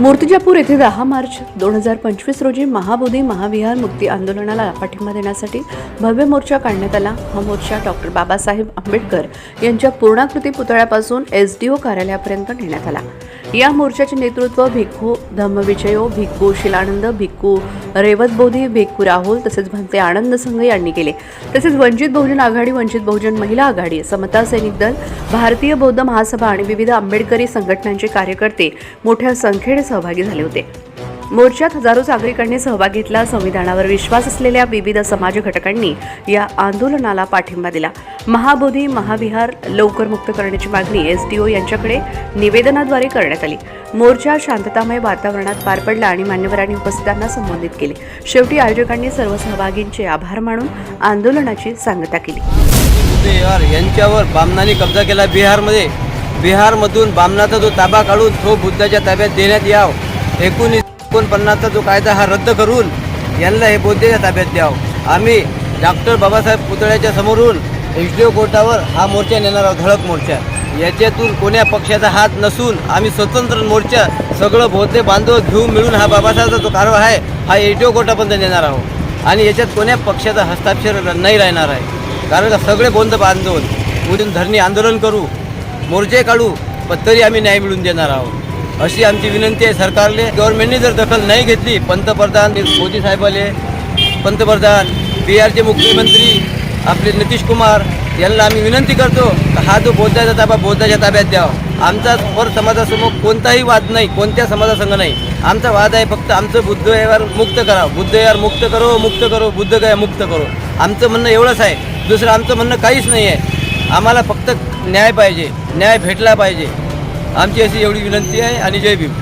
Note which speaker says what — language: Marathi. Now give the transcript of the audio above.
Speaker 1: मूर्तिजापूर येथे दहा मार्च दोन हजार पंचवीस रोजी महाबोधी महाविहार मुक्ती आंदोलनाला पाठिंबा देण्यासाठी भव्य मोर्चा काढण्यात आला. हा मोर्चा डॉक्टर बाबासाहेब आंबेडकर यांच्या पूर्णाकृती पुतळ्यापासून एस डी ओ कार्यालयापर्यंत नेण्यात आला. या मोर्चाचे नेतृत्व भिक्खू धम्मविजयो भिक्खू शिलानंद भिक्खू रेवत बोधी भिक्खू राहुल तसेच भंते आनंद संघ यांनी केले. तसेच वंचित बहुजन आघाडी वंचित बहुजन महिला आघाडी समता सैनिक दल भारतीय बौद्ध महासभा आणि विविध आंबेडकरी संघटनांचे कार्यकर्ते मोठ्या संख्येने सहभागी झाले होते. मोर्चात हजारो नागरिकांनी सहभाग घेतला. संविधानावर विश्वास असलेल्या विविध समाज घटकांनी या आंदोलनाला पाठिंबा दिला. महाबोधी महाविहार लवकर मुक्त करण्याची मागणी एसडीओ यांच्याकडे निवेदनाद्वारे करण्यात आली. मोर्चा शांततामय वातावरणात पार पडला आणि मान्यवरांनी उपस्थितांना संबोधित केले. शेवटी आयोजकांनी सर्व सहभागींचे आभार मानून आंदोलनाची सांगता केली.
Speaker 2: बिहार यांच्यावर बामनाने कब्जा केला. बिहारमध्ये बिहारमधून बामणाचा जो ताबा काढून तो बुद्धाच्या ताब्यात देण्यात याव. एकोणीस एकोणपन्नासचा जो कायदा हा रद्द करून यांना हे बौद्धाच्या ताब्यात द्यावं. आम्ही डॉक्टर बाबासाहेब पुतळ्याच्या समोरून एच डी ओ कोर्टावर हा मोर्चा नेणार आहोत धडक मोर्चा. याच्यातून कोण्या पक्षाचा हात नसून आम्ही स्वतंत्र मोर्चा सगळं बौद्ध बांधव घेऊन मिळून हा बाबासाहेबचा जो कारवा आहे हा एच डी ओ कोर्टापर्यंत नेणार आहोत. आणि याच्यात कोण्या पक्षाचा हस्ताक्षर नाही राहणार आहे. कारण का सगळे बोंध बांधून उद्या धरणी आंदोलन करू मोर्चे काढू पण तरी आम्ही न्याय मिळून देणार आहोत. अशी आमची विनंती आहे सरकारले. गव्हर्नमेंटने जर दखल नाही घेतली पंतप्रधान मोदी साहेबाले पंतप्रधान बिहारचे मुख्यमंत्री आपले नितीश कुमार यांना आम्ही विनंती करतो हा जो बौद्धाचा ताबा बौद्धाच्या ताब्यात द्यावा आमचा पर समाजासमोर कोणताही वाद नाही कोणत्या समाजासंघ नाही. आमचा वाद आहे फक्त आमचं बुद्ध व्यवहार मुक्त करा. बुद्ध व्यवहार मुक्त करो मुक्त करो बुद्ध गया मुक्त करो. आमचं म्हणणं एवढंच आहे. दुसरं आमचं म्हणणं काहीच नाही आहे आम्हाला फक्त न्याय पाहिजे. न्याय भेटला पाहिजे. आमची अशी एवढी विनंती आहे आणि जय भीम.